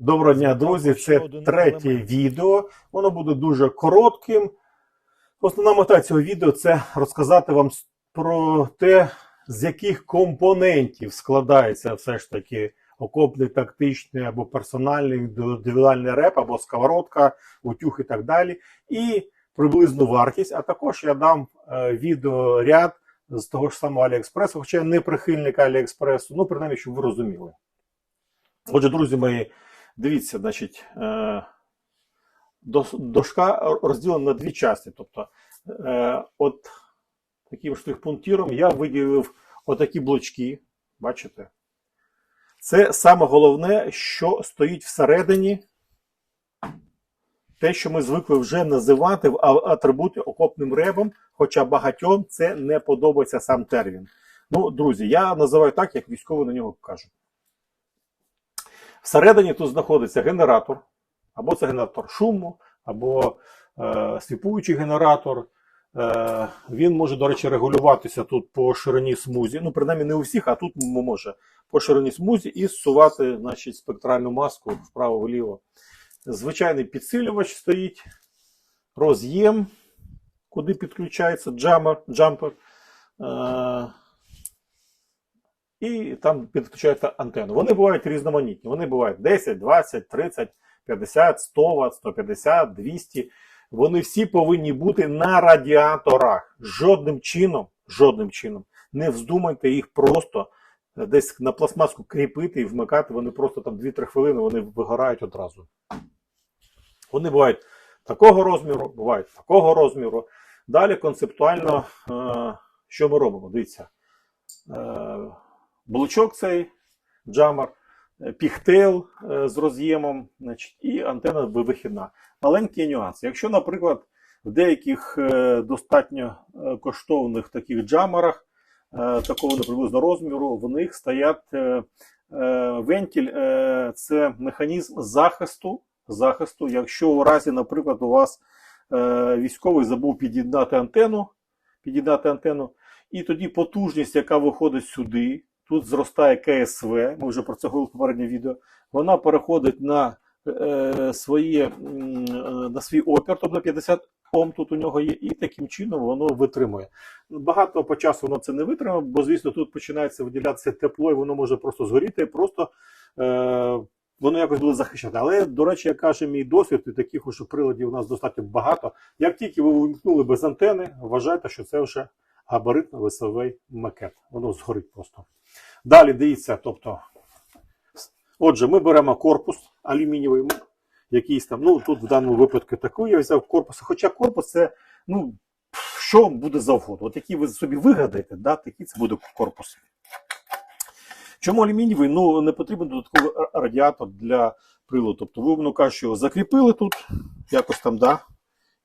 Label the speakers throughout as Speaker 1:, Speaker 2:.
Speaker 1: Доброго дня, друзі. Це третє відео. Воно буде дуже коротким. Основна мета цього відео це розказати вам про те, з яких компонентів складається все ж таки окопний тактичний або персональний індивідуальний реп, або сковородка, утюг і так далі. І приблизну вартість. А також я дам е, відеоряд з того ж самого Аліекспресу, хоча я не прихильник Аліекспресу, ну принаймні, щоб ви розуміли. Отже, друзі мої, дивіться, значить, е, дошка розділена на дві частини. Тобто, е, от таким штрих-пунктиром я виділив отакі блочки. Бачите? Це саме головне, що стоїть всередині. Те, що ми звикли вже називати атрибути окопним ребом, хоча багатьом це не подобається сам термін. Ну, друзі, я називаю так, як військовий на нього кажуть. Всередині тут знаходиться генератор, або це генератор шуму, або е, сліпуючий генератор. Е, він може, до речі, регулюватися тут по ширині смузі. Ну, принаймні не у всіх, а тут може по ширині смузі і зсувати значить, спектральну маску вправо-вліво. Звичайний підсилювач стоїть, роз'єм, куди підключається джамер, джампер. Е, і там підключається антенна. Вони бувають різноманітні. Вони бувають 10, 20, 30, 50, 100 Вт, 150, 200. Вони всі повинні бути на радіаторах. Жодним чином, жодним чином не вздумайте їх просто десь на пластмаску кріпити і вмикати. Вони просто там 2-3 хвилини вони вигорають одразу. Вони бувають такого розміру, бувають такого розміру. Далі концептуально, е, що ми робимо? Дивіться. Блочок цей джамер, піхтейл е, з роз'ємом, значить, і антенна вихідна. Маленький нюанс. Якщо, наприклад, в деяких е, достатньо е, коштовних таких джамерах, такого приблизно розміру, в них стоять вентиль, е, це механізм захисту. захисту. Якщо у разі, наприклад, у вас військовий забув під'єднати антенну, під'єднати антенну, і тоді потужність, яка виходить сюди, тут зростає КСВ, ми вже про це говорили в попередньому відео, вона переходить на, е, своє, е, на свій опір, тобто 50 Ом тут у нього є, і таким чином воно витримує. Багато по часу воно це не витримає, бо, звісно, тут починається виділятися тепло, і воно може просто згоріти, і просто е, воно якось буде захищати. Але, до речі, як каже мій досвід, і таких уж приладів у нас достатньо багато. Як тільки ви увімкнули без антени, вважайте, що це вже габаритно-весовий макет. Воно згорить просто. Далі дивіться, тобто, отже, ми беремо корпус алюмінієвий, якийсь там, ну тут в даному випадку такий я взяв корпус. Хоча корпус це, ну, що буде завгодно. От який ви собі вигадаєте, да, такий це буде корпус. Чому алюмінієвий? Ну, не потрібен додатковий радіатор для приладу. Тобто, ви, ну кажуть, що його закріпили тут, якось там, да,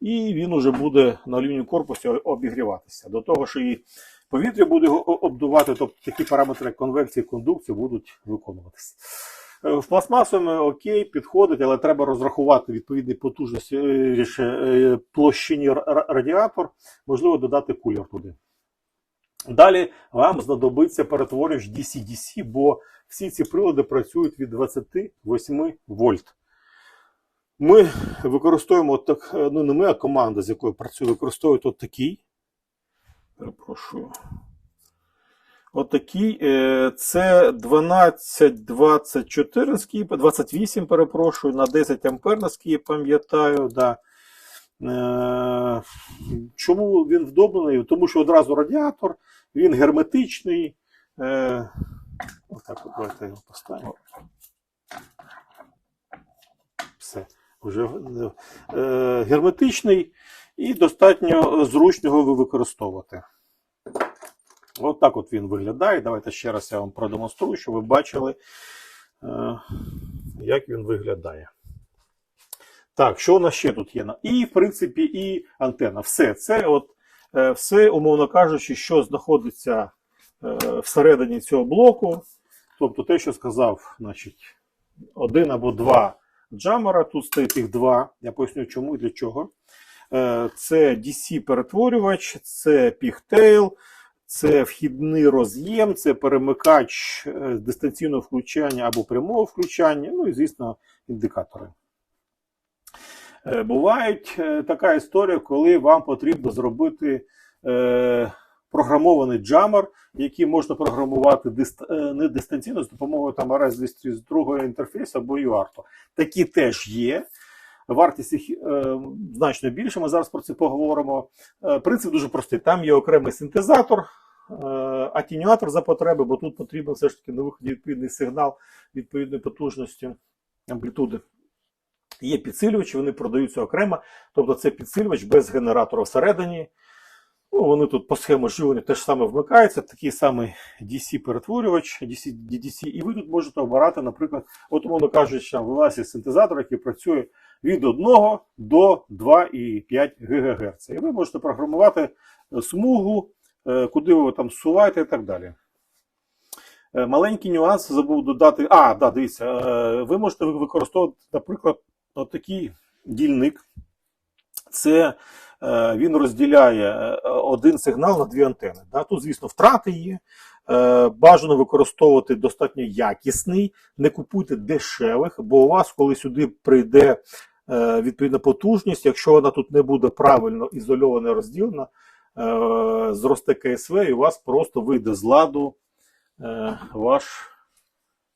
Speaker 1: і він уже буде на алюмінієвому корпусі обігріватися. До того ж, і повітря буде обдувати, тобто такі параметри конвекції кондукції будуть виконуватися. Е, В пластмасовому окей, підходить, але треба розрахувати відповідні потужності е, е, площині ра- ра- радіатор, можливо, додати кулер туди. Далі вам знадобиться перетворювач DC-DC, бо всі ці прилади працюють від 28 вольт. Ми використовуємо так, е, ну не ми, а команда, з якою працюю, використовують от такий. Перепрошую. Отакий. Е, це 1224 наскільки, 28, перепрошую, на 10 ампер, наскільки пам'ятаю. Да. Е, чому він вдоблений? Тому що одразу радіатор, він герметичний. Е, отак, от, давайте його поставимо. Все. Вже, герметичний і достатньо зручно його використовувати. От так от він виглядає. Давайте ще раз я вам продемонструю, щоб ви бачили, е, як він виглядає. Так, що у нас ще тут є? І, в принципі, і антенна. Все це, от, е, все, умовно кажучи, що знаходиться е, всередині цього блоку. Тобто те, що сказав, значить, один або два джамера. Тут стоїть їх два. Я поясню, чому і для чого. Е, Це DC-перетворювач, це Pigtail, Це вхідний роз'єм, це перемикач е, дистанційного включання або прямого включання, ну і, звісно, індикатори. Е, Бувають е, така історія, коли вам потрібно зробити е, програмований джамер, який можна програмувати дист- не дистанційно з допомогою там RS-232 інтерфейсу або UART. Такі теж є. Вартість їх е, значно більше. Ми зараз про це поговоримо. Е, принцип дуже простий. Там є окремий синтезатор, е, атенюатор за потреби, бо тут потрібен все ж таки на виході відповідний сигнал відповідної потужності амплітуди. Є підсилювачі, вони продаються окремо. Тобто це підсилювач без генератора всередині. Ну, вони тут по схемі живлення теж саме вмикаються, такий самий DC-перетворювач, DC, DDC, і ви тут можете обирати, наприклад, от, умовно кажучи, там, у синтезатор, який працює від 1 до 2,5 ГГц. І ви можете програмувати е, смугу, е, куди ви там суваєте і так далі. Е, Маленький нюанс забув додати. А, да, дивіться, ви можете використовувати, наприклад, отакий дільник. Це він розділяє е, один сигнал на дві антени. Да? Тут, звісно, втрати є. Е, Бажано використовувати достатньо якісний, не купуйте дешевих, бо у вас, коли сюди прийде е, відповідна потужність, якщо вона тут не буде правильно ізольована, розділена, е, зросте КСВ, і у вас просто вийде з ладу е, ваш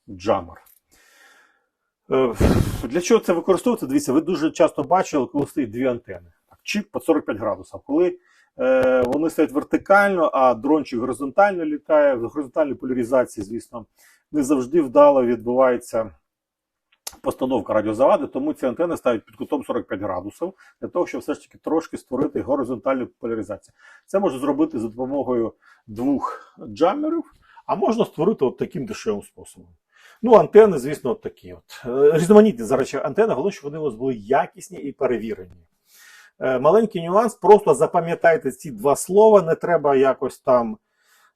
Speaker 1: джамер. Е, Для чого це використовується? Дивіться, ви дуже часто бачили, коли стоїть дві антени. Чіп по 45 градусів. Коли е, вони стоять вертикально, а дрончик горизонтально літає, в горизонтальній поляризації, звісно, не завжди вдало відбувається постановка радіозавади, тому ці антени ставлять під кутом 45 градусів для того, щоб все ж таки трошки створити горизонтальну поляризацію. Це можна зробити за допомогою двох джамерів, а можна створити от таким дешевим способом. Ну, антени, звісно, от такі. От. Е, Різноманітні зараз антени, головне, щоб вони у вас були якісні і перевірені. Е, Маленький нюанс, просто запам'ятайте ці два слова, не треба якось там.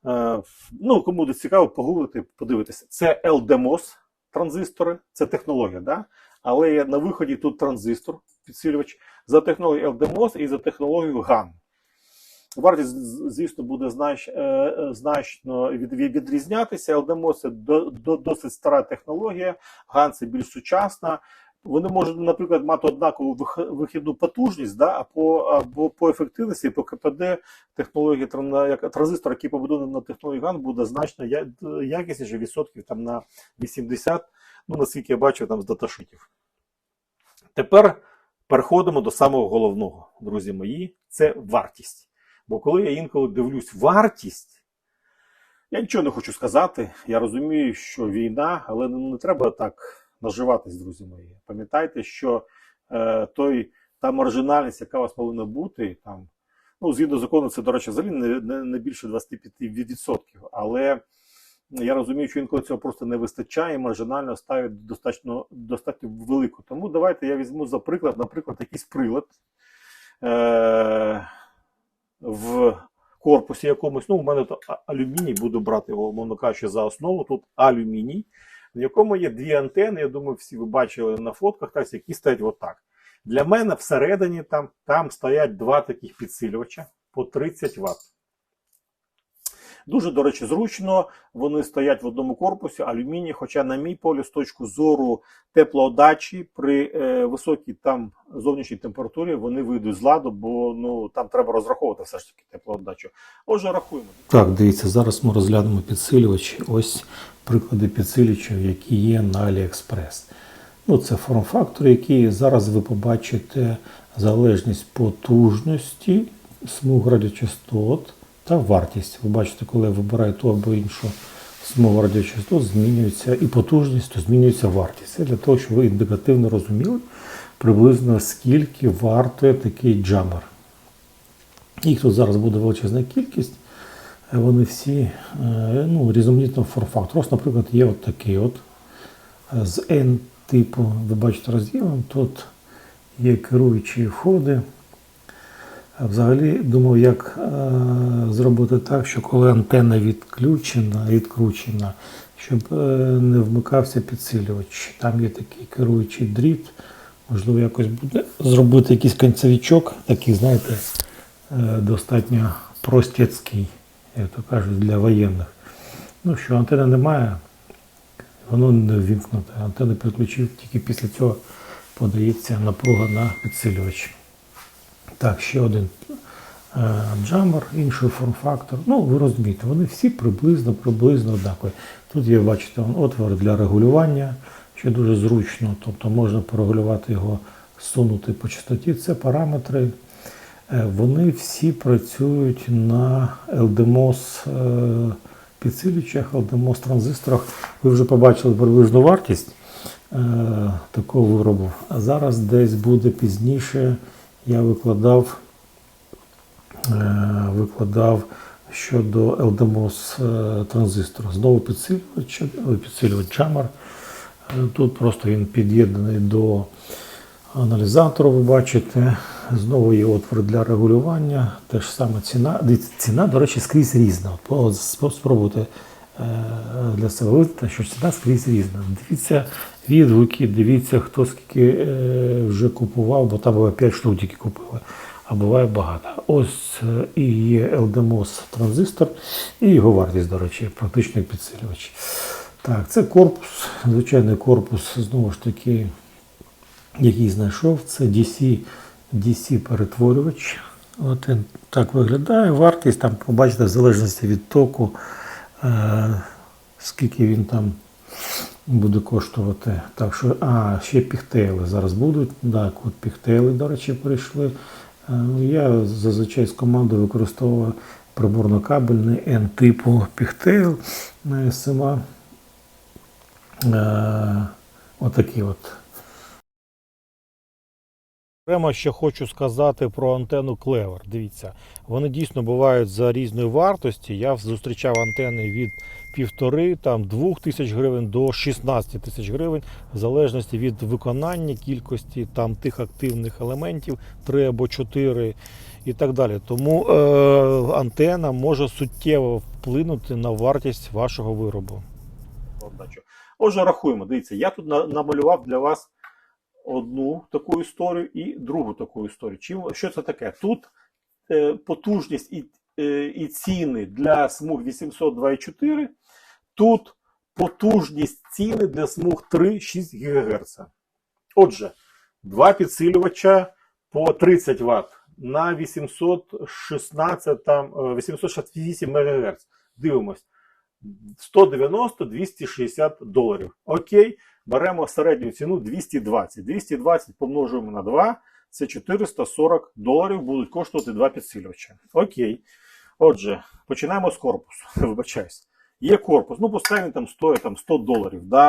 Speaker 1: е, Ну, кому буде цікаво, погуглити, подивитися. Це LDMOS транзистори, це технологія, да? але на виході тут транзистор, підсилювач за технологією LDMOS і за технологією GAN. Вартість, звісно, буде знач, е, значно від, від- відрізнятися. LDMOS це до, до, досить стара технологія, GAN це більш сучасна. Вони можуть, наприклад, мати однакову вихідну потужність, да, а по, або по ефективності, по КПД технології транзистор, який побудований на технології GAN, буде значно якісніше відсотків там, на 80, ну наскільки я бачу там з даташитів. Тепер переходимо до самого головного, друзі мої, це вартість. Бо коли я інколи дивлюсь вартість, я нічого не хочу сказати. Я розумію, що війна, але не треба так наживатись, друзі мої. Пам'ятайте, що е, той, та маржинальність, яка у вас повинна бути, там, ну, згідно закону, це, до речі, взагалі не, не, не більше 25%. Але я розумію, що інколи цього просто не вистачає, і маржинально ставить достатньо, достатньо велику. Тому давайте я візьму за приклад, наприклад, якийсь прилад. Е, в корпусі якомусь, ну, у мене то алюміній, буду брати його, умовно кажучи, за основу. Тут алюміній, в якому є дві антени. Я думаю, всі ви бачили на фотках, так, які стоять отак. Для мене всередині там, там стоять два таких підсилювача по 30 Вт. Дуже, до речі, зручно. Вони стоять в одному корпусі, алюміній. Хоча, на мій полі, з точки зору теплоодачі, при е, високій там зовнішній температурі вони вийдуть з ладу, бо ну там треба розраховувати все ж таки теплоодачу. Отже, рахуємо.
Speaker 2: Так, дивіться, зараз ми розглянемо підсилювачі. Ось приклади підсилювачів, які є на AliExpress. Ну, це форм-фактор, який зараз ви побачите залежність потужності, смуг радіочастот та вартість. Ви бачите, коли я вибираю ту або іншу смугу радіочастот, змінюється і потужність, то змінюється вартість. Це для того, щоб ви індикативно розуміли приблизно скільки вартує такий джамер. Їх тут зараз буде величезна кількість. Е, Вони всі е, ну, різноманітного форм-фактору. Ось, наприклад, є от такий от е, з N типу, ви бачите роз'ємом. Тут є керуючі входи. Взагалі думав, як е, зробити так, що коли антенна відключена, відкручена, щоб е, не вмикався підсилювач. Там є такий керуючий дріт. Можливо, якось буде зробити якийсь кінцевичок, такий, знаєте, е, достатньо простяцький, як то кажуть, для воєнних. Ну що, антени немає, воно не ввімкнуте. Антенни підключив, тільки після цього подається напруга на підсилювач. Так, ще один е, джамер, інший форм-фактор. Ну, ви розумієте, вони всі приблизно, приблизно однакові. Тут є, бачите, отвор для регулювання, що дуже зручно, тобто можна порегулювати його, сунути по частоті. Це параметри. Е, Вони всі працюють на LDMOS е, підсилювачах, LDMOS транзисторах. Ви вже побачили приблизну вартість такого виробу. А зараз десь буде пізніше. Я викладав, е, викладав щодо LDMOS е, транзистора. Знову підсилювач, підсилювач. Е, Тут просто він під'єднаний до аналізатору, ви бачите. Знову є отвор для регулювання. Те ж саме ціна. Ціна, до речі, скрізь різна. Спробуйте е, для себе вивести, що ціна скрізь різна. Дивіться відгуки, дивіться, хто скільки е, вже купував, бо там буває 5 штук тільки купили, а буває багато. Ось е, і є LDMOS транзистор, і його вартість, до речі, практично підсилювач. Так, це корпус, звичайний корпус, знову ж таки, який знайшов, це DC, DC перетворювач. От він так виглядає. Вартість там, побачите, в залежності від току, е, скільки він там буде коштувати. Так що, а, ще піхтейли зараз будуть. Так, от піхтейли, до речі, прийшли. Е, Я зазвичай з командою використовую приборно-кабельний N-типу піхтейл на SMA. Е, Отакі от. Окремо ще хочу сказати про антенну Clever. Дивіться, вони дійсно бувають за різної вартості. Я зустрічав антени від півтори, там двох тисяч гривень до 16 тисяч гривень, в залежності від виконання кількості там тих активних елементів, три або чотири і так далі. Тому е, антена може суттєво вплинути на вартість вашого виробу.
Speaker 1: Отже, рахуємо. Дивіться, я тут намалював для вас одну таку історію і другу таку історію. Чим, що це таке? Тут е, потужність і, е, і ціни для смуг 802,4, тут потужність ціни для смуг 3,6 ГГц. Отже, два підсилювача по 30 Вт на 816, там, е, 868 МГц. Дивимось. 190-260 доларів. Окей, беремо середню ціну 220. 220 помножуємо на 2, це 440 доларів будуть коштувати два підсилювача. Окей. Отже, починаємо з корпусу. Вибачаюсь. Є корпус, ну поставимо там стоїть там 100 доларів. Да?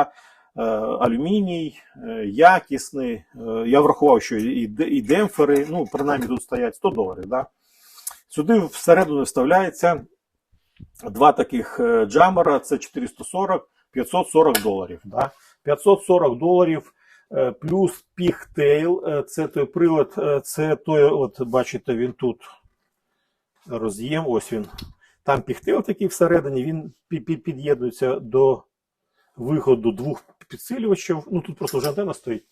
Speaker 1: Е, алюміній, е, якісний. Е, я врахував, що і, і демпфери, ну, принаймні тут стоять 100 доларів. Да? Сюди всередину вставляється два таких е, джамера, це 440, 540 доларів. Да? 540 доларів е, плюс піхтейл, е, це той прилад, е, це той, от бачите, він тут роз'єм, ось він. Там піхтейл такий всередині, він пі- пі- під'єднується до виходу двох підсилювачів. Ну тут просто вже антенна стоїть.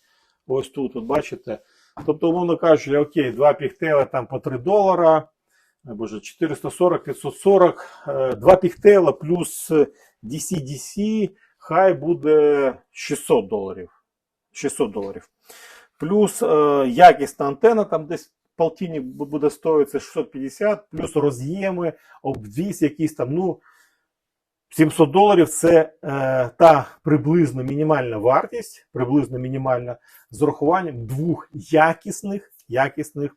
Speaker 1: Ось тут, от бачите. Тобто, умовно кажучи, окей, два піхтейла там по 3 долара. Боже, 440, 540, е, два піхтейла плюс DC-DC, хай буде 600 доларів. 600 доларів. Плюс е, якісна антенна, там десь полтинник бу- буде стоїти 650, плюс роз'єми, обвіз якийсь там, ну, 700 доларів це е, та приблизно мінімальна вартість, приблизно мінімальна, з урахуванням двох якісних, якісних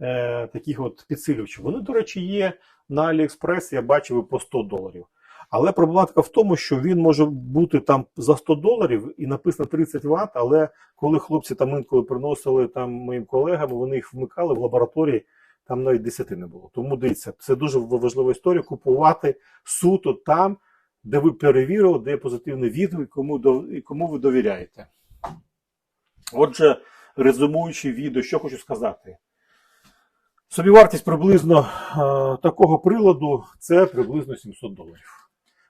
Speaker 1: е, таких от підсилювачів. Вони, до речі, є на AliExpress, я бачив і по 100 доларів. Але проблематика в тому, що він може бути там за 100 доларів і написано 30 Вт, але коли хлопці там інколи приносили там моїм колегам, вони їх вмикали в лабораторії, там навіть 10 не було. Тому дивіться, це дуже важлива історія купувати суто там, де ви перевірили, де є позитивний відгук, кому, кому ви довіряєте. Отже, резюмуючи відео, що хочу сказати. Собівартість приблизно е, такого приладу це приблизно 700 доларів.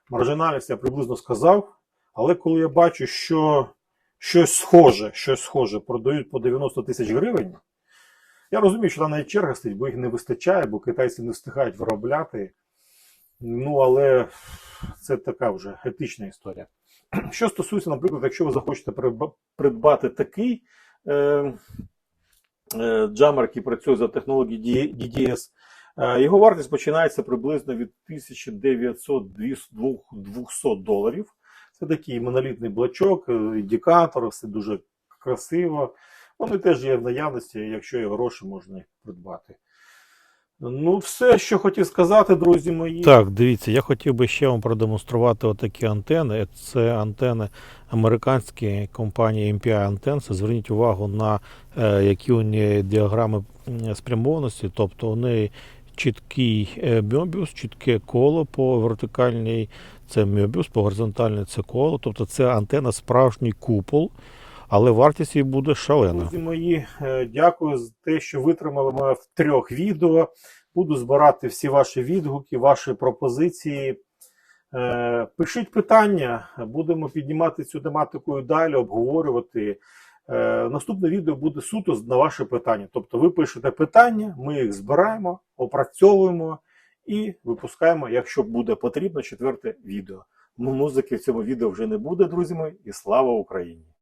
Speaker 1: Маржинальність я приблизно сказав, але коли я бачу, що щось схоже, щось схоже продають по 90 тисяч гривень, я розумію, що там навіть черга стоїть, бо їх не вистачає, бо китайці не встигають виробляти. Ну, але це така вже етична історія. Що стосується, наприклад, якщо ви захочете придбати такий е, е, джамер, який працює за технологією DDS, його вартість починається приблизно від 1900-200 доларів. Це такий монолітний блочок, е, індикатор, все дуже красиво. Вони теж є в наявності, якщо є гроші, можна їх придбати. Ну, все, що хотів сказати, друзі мої.
Speaker 2: Так, дивіться, я хотів би ще вам продемонструвати отакі антени. Це антени американської компанії MPI Antennas. Зверніть увагу на е, які у неї діаграми спрямованості, тобто у неї чіткий е, мьобіус, чітке коло по вертикальній це мьобіус, по горизонтальній це коло. Тобто це антена справжній купол, але вартість її буде шалена.
Speaker 1: Друзі мої, е, дякую за те, що витримали мене в трьох відео. Буду збирати всі ваші відгуки, ваші пропозиції. Е, Пишіть питання, будемо піднімати цю тематику і далі, обговорювати. Е, Наступне відео буде суто на ваше питання. Тобто ви пишете питання, ми їх збираємо, опрацьовуємо і випускаємо, якщо буде потрібно, четверте відео. Ну, Музики в цьому відео вже не буде, друзі мої, і слава Україні!